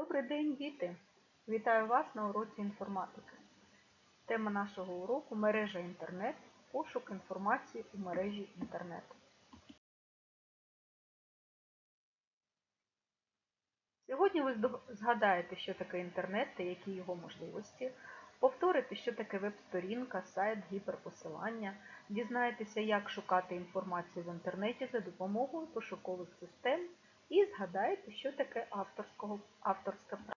Добрий день, діти! Вітаю вас на уроці інформатики. Тема нашого уроку мережа інтернет, пошук інформації у мережі інтернет. Сьогодні ви згадаєте, що таке інтернет та які його можливості, повторите, що таке веб-сторінка, сайт, гіперпосилання, дізнаєтеся, як шукати інформацію в інтернеті за допомогою пошукових систем і згадаєте, що таке авторського, авторське право.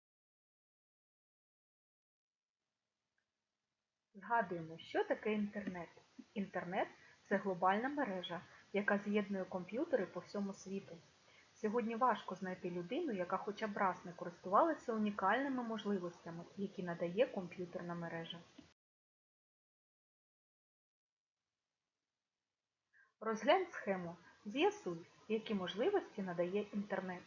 Згадуємо, що таке інтернет. Інтернет це глобальна мережа, яка з'єднує комп'ютери по всьому світу. Сьогодні важко знайти людину, яка хоча б раз не користувалася унікальними можливостями, які надає комп'ютерна мережа. Розглянь схему. З'ясуй, які можливості надає інтернет.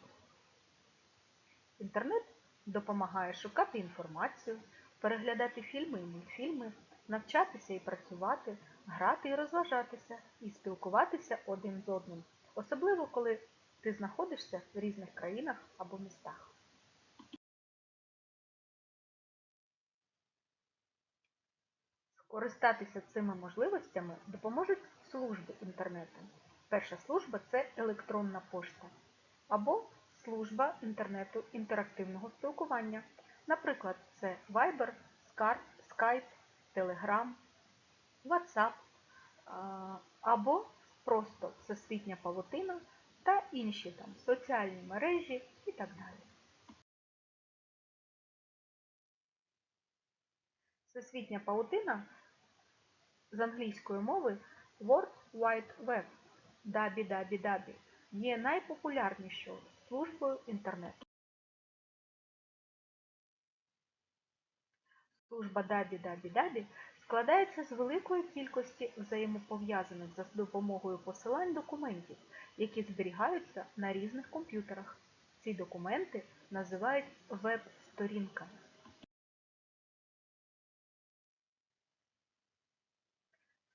Інтернет допомагає шукати інформацію, переглядати фільми і мультфільми, навчатися і працювати, грати і розважатися, і спілкуватися один з одним, особливо коли ти знаходишся в різних країнах або містах. Скористатися цими можливостями допоможуть служби інтернету. Перша служба це електронна пошта або служба інтернету інтерактивного спілкування. Наприклад, це Viber, Skype, Telegram, WhatsApp або просто Всесвітня павутина та інші там соціальні мережі і так далі. Всесвітня павутина з англійської мови World Wide Web WWW є найпопулярнішою службою інтернету. Служба WWW складається з великої кількості взаємопов'язаних за допомогою посилань документів, які зберігаються на різних комп'ютерах. Ці документи називають веб-сторінками.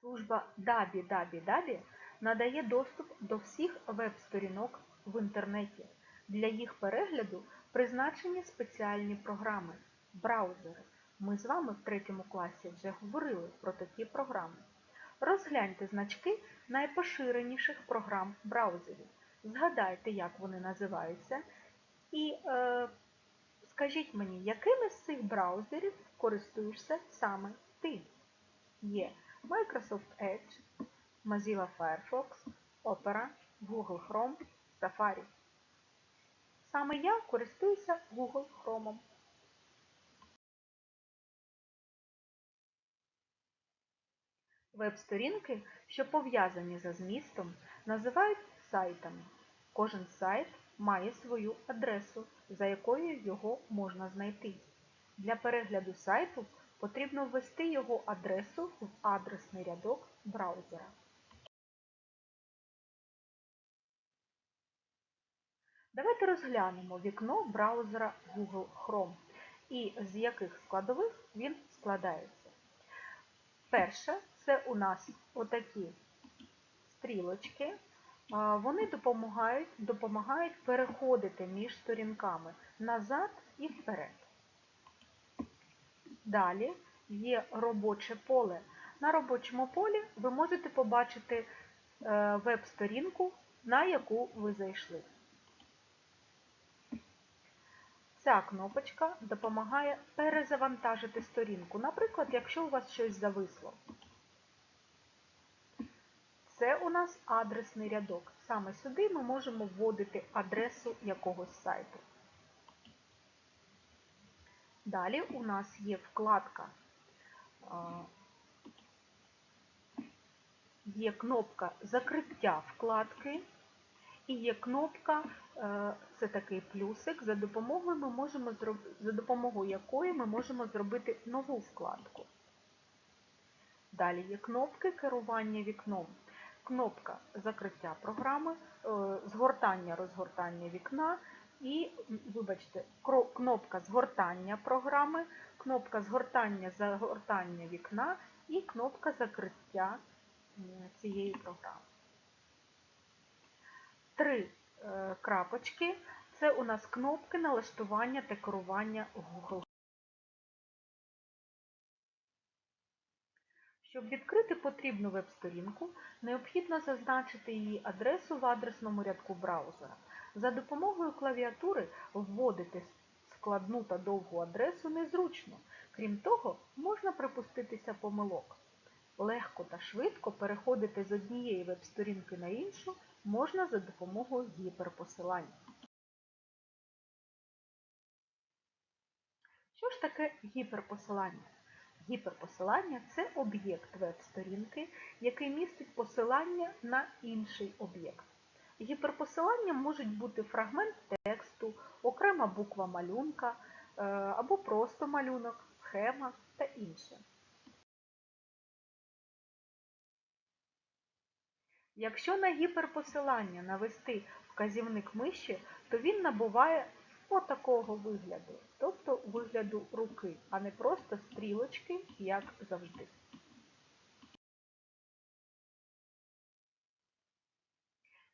Служба WWW надає доступ до всіх веб-сторінок в інтернеті. Для їх перегляду призначені спеціальні програми – браузери. Ми з вами в третьому класі вже говорили про такі програми. Розгляньте значки найпоширеніших програм браузерів. Згадайте, як вони називаються. І е, скажіть мені, якими з цих браузерів користуєшся саме ти? Є Microsoft Edge, Mozilla Firefox, Opera, Google Chrome, Safari. Саме я користуюся Google Chrome. Веб-сторінки, що пов'язані за змістом, називають сайтами. Кожен сайт має свою адресу, за якою його можна знайти. Для перегляду сайту потрібно ввести його адресу в адресний рядок браузера. Давайте розглянемо вікно браузера Google Chrome і з яких складових він складається. Перше це у нас отакі стрілочки. Вони допомагають, допомагають переходити між сторінками назад і вперед. Далі є робоче поле. На робочому полі ви можете побачити е, веб-сторінку, на яку ви зайшли. Ця кнопочка допомагає перезавантажити сторінку. Наприклад, якщо у вас щось зависло. Це у нас адресний рядок. Саме сюди ми можемо вводити адресу якогось сайту. Далі у нас є вкладка, є кнопка закриття вкладки і є кнопка, е, це такий плюсик, за допомогою, ми можемо, за допомогою якої ми можемо зробити нову вкладку. Далі є кнопки керування вікном. Кнопка закриття програми, е, згортання розгортання вікна і, вибачте, кнопка згортання програми, кнопка згортання загортання вікна і кнопка закриття цієї програми. Три е, крапочки Це у нас кнопки налаштування та керування Google. Щоб відкрити потрібну веб-сторінку, необхідно зазначити її адресу в адресному рядку браузера. За допомогою клавіатури вводити складну та довгу адресу незручно. Крім того, можна припуститися помилок. Легко та швидко переходити з однієї веб-сторінки на іншу можна за допомогою гіперпосилання. Що ж таке гіперпосилання? Гіперпосилання це об'єкт веб-сторінки, який містить посилання на інший об'єкт. Гіперпосиланням можуть бути фрагмент тексту, окрема буква малюнка е, або просто малюнок, схема та інше. Якщо на гіперпосилання навести вказівник миші, то він набуває отакого вигляду, тобто вигляду руки, а не просто стрілочки, як завжди.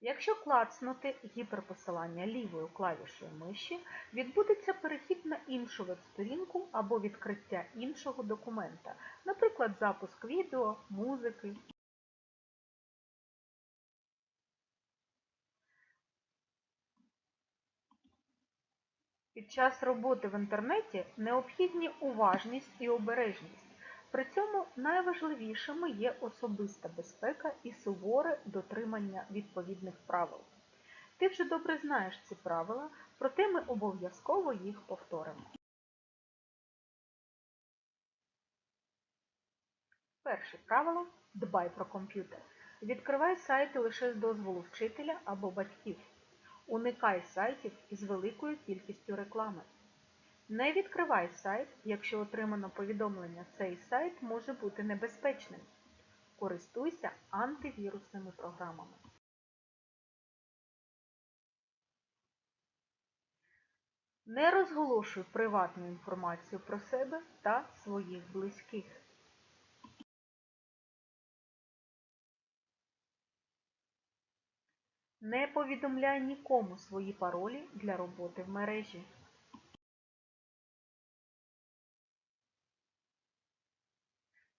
Якщо клацнути гіперпосилання лівою клавішою миші, відбудеться перехід на іншу веб-сторінку або відкриття іншого документа, наприклад, запуск відео, музики. Під час роботи в інтернеті необхідні уважність і обережність. При цьому найважливішими є особиста безпека і суворе дотримання відповідних правил. Ти вже добре знаєш ці правила, проте ми обов'язково їх повторимо. Перше правило дбай про комп'ютер. Відкривай сайти лише з дозволу вчителя або батьків. Уникай сайтів із великою кількістю реклами. Не відкривай сайт, якщо отримано повідомлення, цей сайт може бути небезпечним. Користуйся антивірусними програмами. Не розголошуй приватну інформацію про себе та своїх близьких. Не повідомляй нікому свої паролі для роботи в мережі.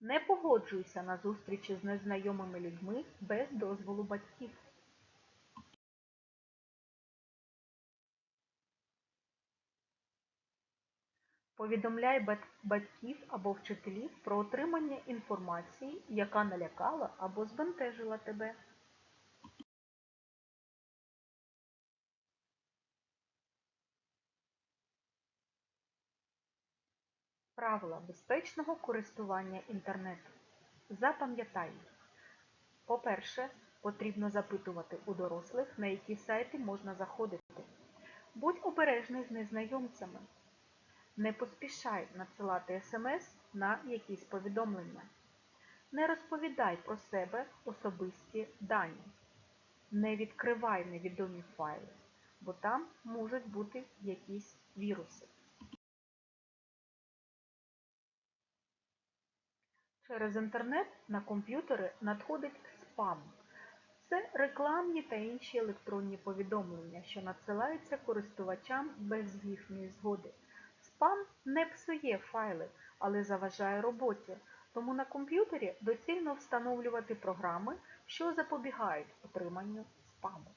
Не погоджуйся на зустрічі з незнайомими людьми без дозволу батьків. Повідомляй батьків або вчителів про отримання інформації, яка налякала або збентежила тебе. Правила безпечного користування інтернету. Запам'ятай. По-перше, потрібно запитувати у дорослих, на які сайти можна заходити. Будь обережний з незнайомцями. Не поспішай надсилати смс на якісь повідомлення. Не розповідай про себе особисті дані. Не відкривай невідомі файли, бо там можуть бути якісь віруси. Через інтернет на комп'ютери надходить спам. Це рекламні та інші електронні повідомлення, що надсилаються користувачам без їхньої згоди. Спам не псує файли, але заважає роботі, тому на комп'ютері доцільно встановлювати програми, що запобігають отриманню спаму.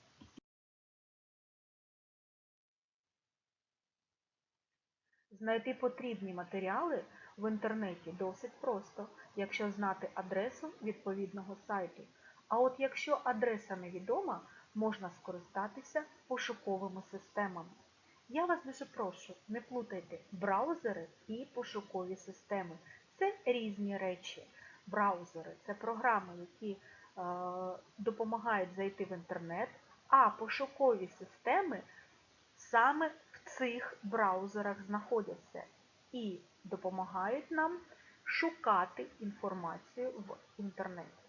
Знайти потрібні матеріали в інтернеті досить просто, якщо знати адресу відповідного сайту. А от якщо адреса невідома, можна скористатися пошуковими системами. Я вас дуже прошу, не плутайте браузери і пошукові системи. Це різні речі. Браузери це програми, які е, допомагають зайти в інтернет, а пошукові системи саме в цих браузерах знаходяться і допомагають нам шукати інформацію в інтернеті.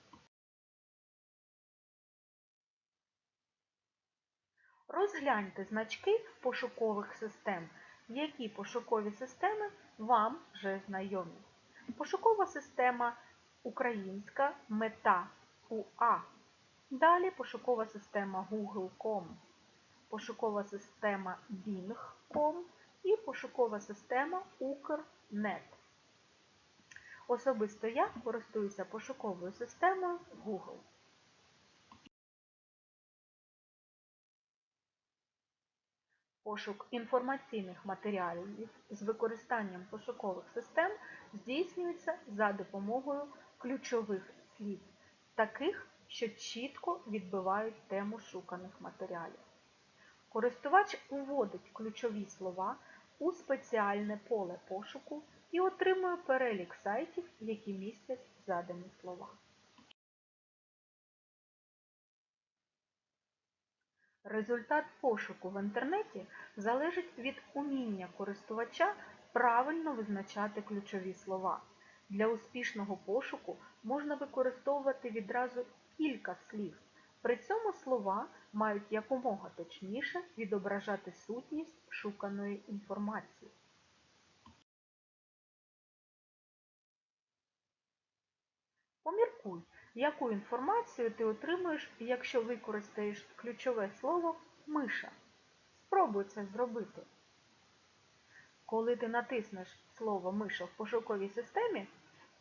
Розгляньте значки пошукових систем, які пошукові системи вам вже знайомі. Пошукова система українська мета УА. Далі пошукова система Google.com. пошукова система Bing.com і пошукова система Укрнет. Особисто я користуюся пошуковою системою Google. Пошук інформаційних матеріалів з використанням пошукових систем здійснюється за допомогою ключових слів, таких, що чітко відбивають тему шуканих матеріалів. Користувач уводить ключові слова у спеціальне поле пошуку і отримує перелік сайтів, які містять задані слова. Результат пошуку в інтернеті залежить від уміння користувача правильно визначати ключові слова. Для успішного пошуку можна використовувати відразу кілька слів. При цьому слова мають якомога точніше відображати сутність шуканої інформації. Поміркуй, яку інформацію ти отримуєш, якщо використаєш ключове слово миша. Спробуй це зробити. Коли ти натиснеш слово миша в пошуковій системі,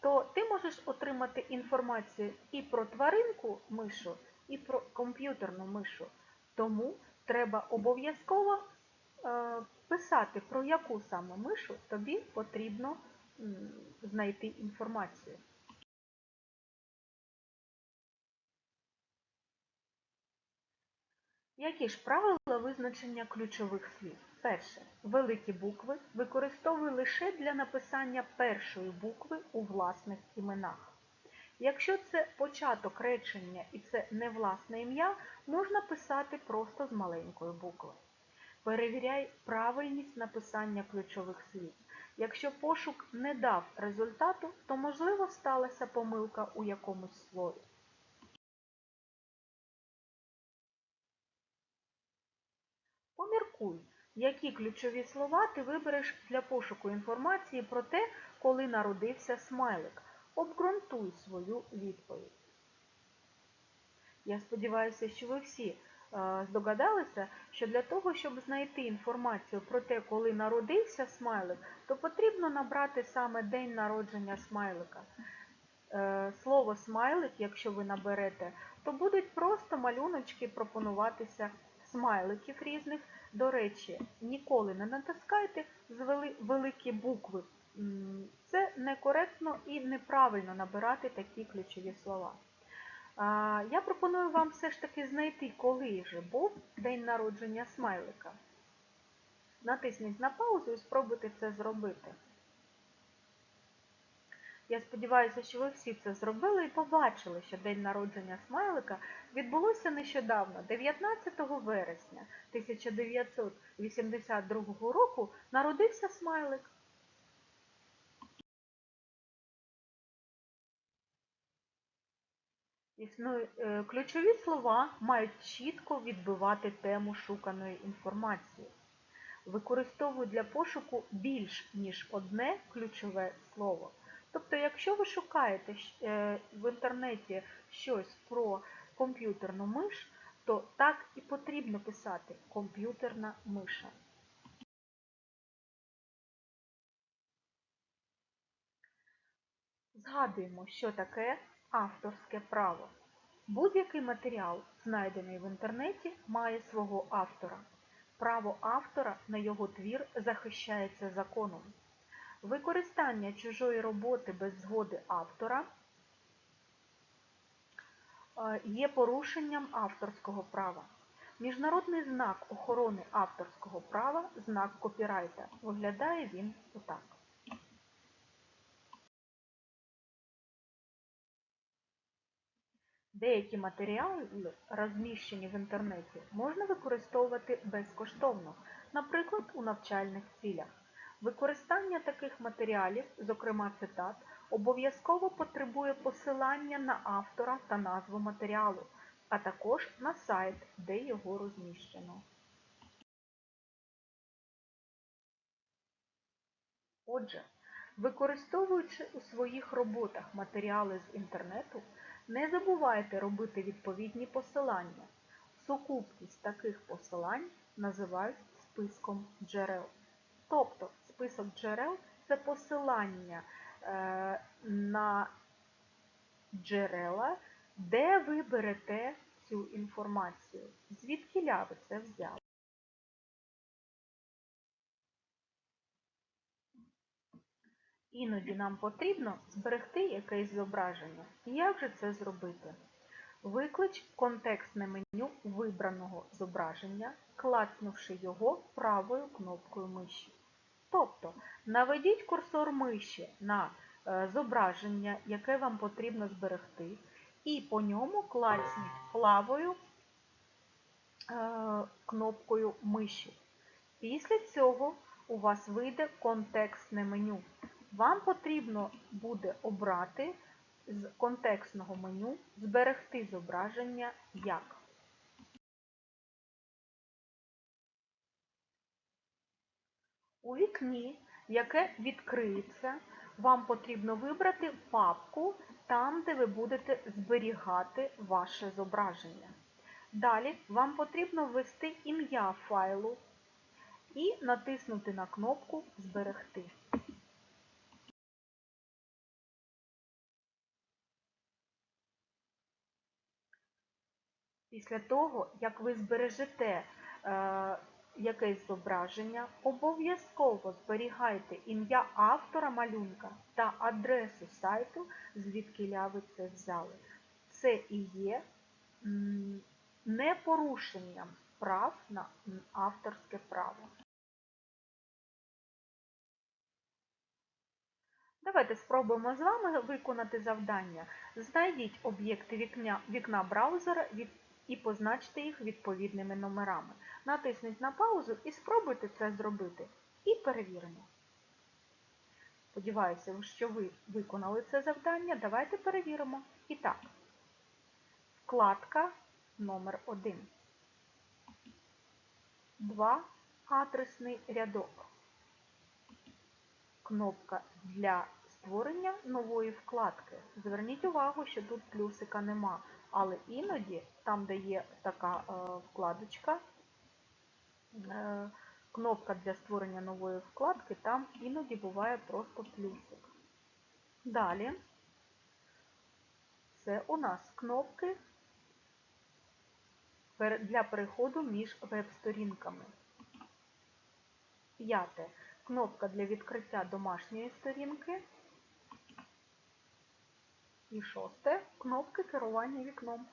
то ти можеш отримати інформацію і про тваринку мишу, і про комп'ютерну мишу. Тому треба обов'язково е, писати, про яку саме мишу тобі потрібно знайти інформацію. Які ж правила визначення ключових слів? Перше. Великі букви використовуй лише для написання першої букви у власних іменах. Якщо це початок речення і це не власне ім'я, можна писати просто з маленької букви. Перевіряй правильність написання ключових слів. Якщо пошук не дав результату, то можливо сталася помилка у якомусь слові. Поміркуй, які ключові слова ти вибереш для пошуку інформації про те, коли народився смайлик. Обґрунтуй свою відповідь. Я сподіваюся, що ви всі е, здогадалися, що для того, щоб знайти інформацію про те, коли народився смайлик, то потрібно набрати саме день народження смайлика. Е, слово смайлик, якщо ви наберете, то будуть просто малюночки пропонуватися смайликів різних. До речі, ніколи не натискайте з великі букви. Це некоректно і неправильно набирати такі ключові слова. Я пропоную вам все ж таки знайти, коли же був день народження смайлика. Натисніть на паузу і спробуйте це зробити. Я сподіваюся, що ви всі це зробили і побачили, що день народження смайлика відбулося нещодавно, 19 вересня 1982 року народився смайлик. Е, ключові слова мають чітко відбивати тему шуканої інформації. Використовують для пошуку більш ніж одне ключове слово. Тобто, якщо ви шукаєте е, в інтернеті щось про комп'ютерну миш, то так і потрібно писати комп'ютерна миша. Згадуємо, що таке авторське право. Будь-який матеріал, знайдений в інтернеті, має свого автора. Право автора на його твір захищається законом. Використання чужої роботи без згоди автора е, є порушенням авторського права. Міжнародний знак охорони авторського права знак копірайта. Виглядає він отак. Деякі матеріали, розміщені в інтернеті, можна використовувати безкоштовно, наприклад, у навчальних цілях. Використання таких матеріалів, зокрема цитат, обов'язково потребує посилання на автора та назву матеріалу, а також на сайт, де його розміщено. Отже, використовуючи у своїх роботах матеріали з інтернету, не забувайте робити відповідні посилання. Сукупність таких посилань називають списком джерел. Тобто список джерел це посилання е, на джерела, де ви берете цю інформацію. Звідки ви це взяли? Іноді нам потрібно зберегти якесь зображення. Як же це зробити? Виклич контекстне меню вибраного зображення, клацнувши його правою кнопкою миші. Тобто наведіть курсор миші на е, зображення, яке вам потрібно зберегти, і по ньому клацніть правою е, кнопкою миші. Після цього у вас вийде контекстне меню. Вам потрібно буде обрати з контекстного меню зберегти зображення як. У вікні, яке відкриється, вам потрібно вибрати папку там, де ви будете зберігати ваше зображення. Далі вам потрібно ввести ім'я файлу і натиснути на кнопку Зберегти. Після того, як ви збережете е, якесь зображення, обов'язково зберігайте ім'я автора малюнка та адресу сайту, звідки ви це взяли. Це і є непорушенням прав на авторське право. Давайте спробуємо з вами виконати завдання. Знайдіть об'єкти вікна, вікна браузера від і позначте їх відповідними номерами. Натисніть на паузу і спробуйте це зробити. І перевіримо. Сподіваюся, що ви виконали це завдання. Давайте перевіримо. І так, вкладка номер 1 2. Адресний рядок. Кнопка для створення нової вкладки. Зверніть увагу, що тут плюсика нема. Але іноді, там, де є така е, вкладочка, е, кнопка для створення нової вкладки, там іноді буває просто плюсик. Далі це у нас кнопки для переходу між веб-сторінками. П'яте. Кнопка для відкриття домашньої сторінки. І шосте кнопки керування вікном.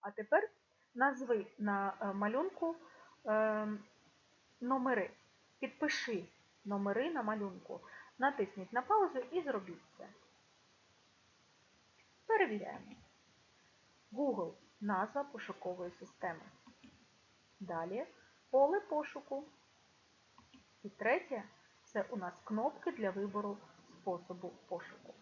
А тепер назви на е, малюнку е, номери. Підпиши номери на малюнку. Натисніть на паузу і зробіть це. Перевіряємо. Google назва пошукової системи. Далі поле пошуку. І третє це у нас кнопки для вибору способу пошуку.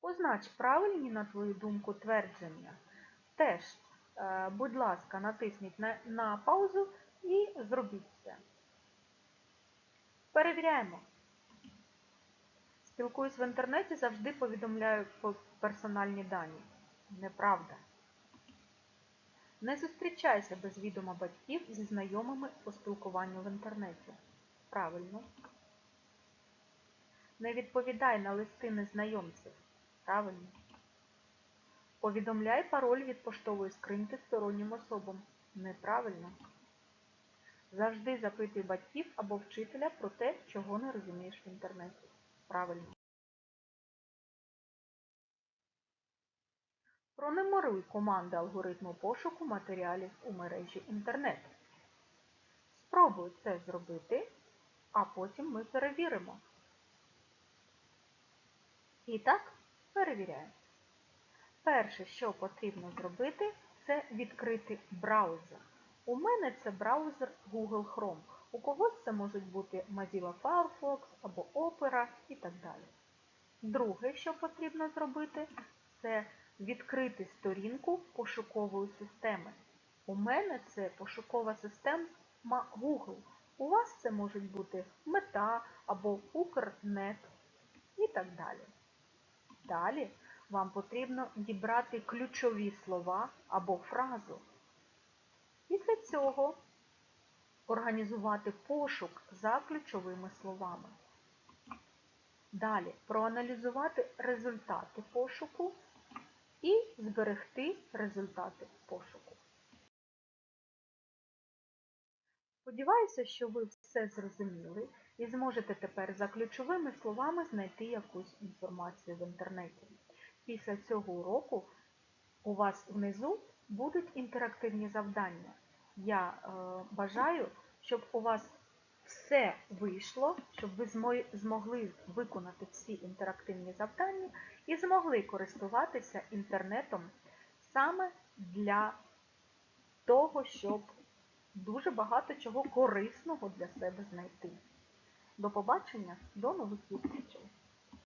Познач правильні, на твою думку, твердження. Теж, е, будь ласка, натисніть на, паузу і зробіть це. Перевіряємо. Спілкуюсь в інтернеті, завжди повідомляю персональні дані. Неправда. Не зустрічайся без відома батьків зі знайомими по спілкуванню в інтернеті. Правильно. Не відповідай на листи незнайомців. Правильно. Повідомляй пароль від поштової скриньки стороннім особам. Неправильно. Завжди запитуй батьків або вчителя про те, чого не розумієш в інтернеті. Правильно. Пронумеруй команди алгоритму пошуку матеріалів у мережі інтернет. Спробуй це зробити, а потім ми перевіримо. І так, перевіряємо. Перше, що потрібно зробити, це відкрити браузер. У мене це браузер Google Chrome. У когось це можуть бути Mozilla Firefox або Opera і так далі. Друге, що потрібно зробити, це відкрити сторінку пошукової системи. У мене це пошукова система Google. У вас це можуть бути мета або Укрнет і так далі. Далі вам потрібно дібрати ключові слова або фразу. Після цього організувати пошук за ключовими словами. Далі проаналізувати результати пошуку і зберегти результати пошуку. Сподіваюся, що ви все зрозуміли і зможете тепер за ключовими словами знайти якусь інформацію в інтернеті. Після цього уроку у вас внизу будуть інтерактивні завдання. Я е, бажаю, щоб у вас все вийшло, щоб ви змогли виконати всі інтерактивні завдання і змогли користуватися інтернетом саме для того, щоб дуже багато чого корисного для себе знайти. До побачення, до нових зустрічей!